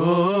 চল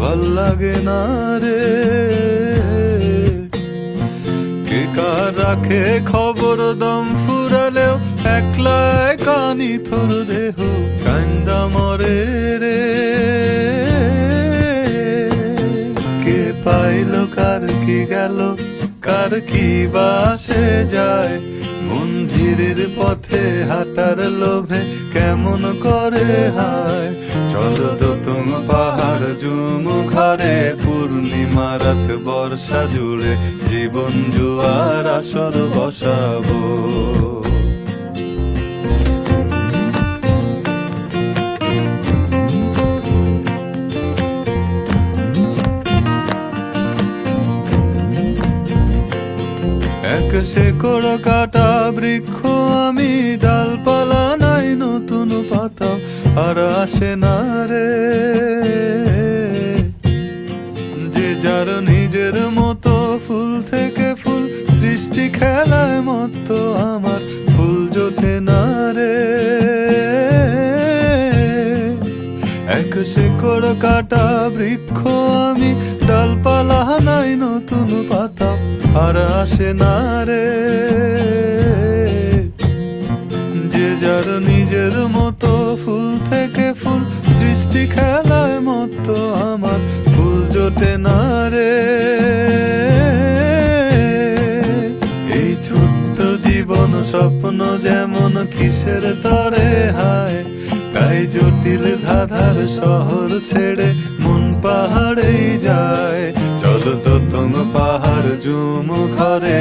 ভালো লাগে না রে। কে কার রাখে খবর দম ফুরালেও, একলা কানি থর দেহ কান্দা মরে রে। কে পাইল, কার কি গেল কার কি বাসে যায়? মঞ্জিরের পথে হাতার লোভে কেমন করে হায়? চল তুম পাহাড় জুম ঘরে পূর্ণিমা বর্ষা জুড়ে জীবন জুয়ার আসর বসাবো। শেকড় কাটা বৃক্ষ, আমি ডালপালা নাই নতুন পাতা, আর আসে না রে। যে যার নিজের মতো ফুল থেকে ফুল, সৃষ্টি খেলায় মতো আমার কাটা বৃক্ষ আমি, ডালপালা নাই নতুন পাতা, আর আসে না রে। যে যার নিজের মতো ফুল থেকে ফুল, সৃষ্টি খেলায় মতো আমার, ফুল জোটে না রে। এই ছোট্ট জীবন স্বপ্ন যেমন কিসের তরে হায় তাই জটিল ধাঁধার শহর ছেড়ে মন পাহাড়েই যায়। চল তো তোম পাহাড় জুম ঘরে।